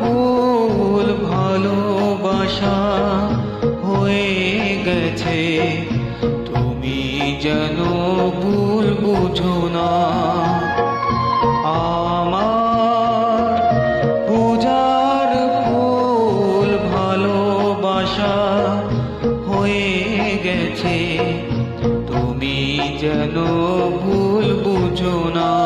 ফুল ভালোবাসা হয়ে গেছে। তুমি যেন ভুল বুঝো না। পূজার ফুল ভালোবাসা হয়ে গেছে। তুমি যেন ভুল বুঝো না।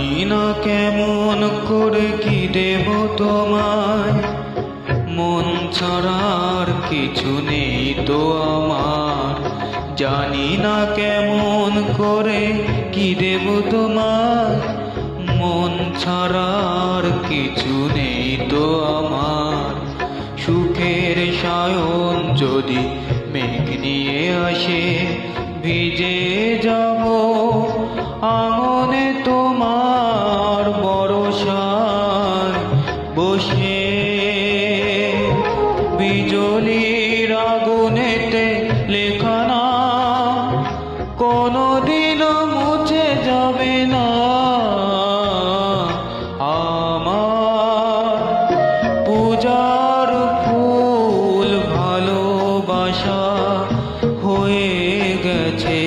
জানি না কেমন করে কি দেব তোমায়। মন ছাড়ার কিছু নেই তো আমার। জানি না কেমন করে কি দেব তোমায়। মন ছাড়ার কিছু নেই তো আমার। সুখের সায়ন যদি মেঘ নিয়ে আসে, ভিজে যাব। আঙনে বিজলির আগুনেতে লেখানা, কোনোদিনও মুছে যাবে না। আমার পূজার ফুল ভালোবাসা হয়ে গেছে,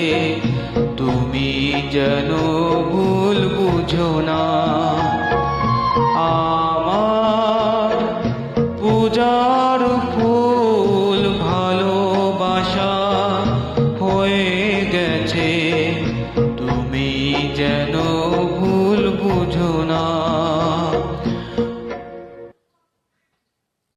তুমি যেন ভুল বুঝো না। ফুল ভালোবাসা হয়ে গেছে। তুমি যেন ভুল বুঝো না।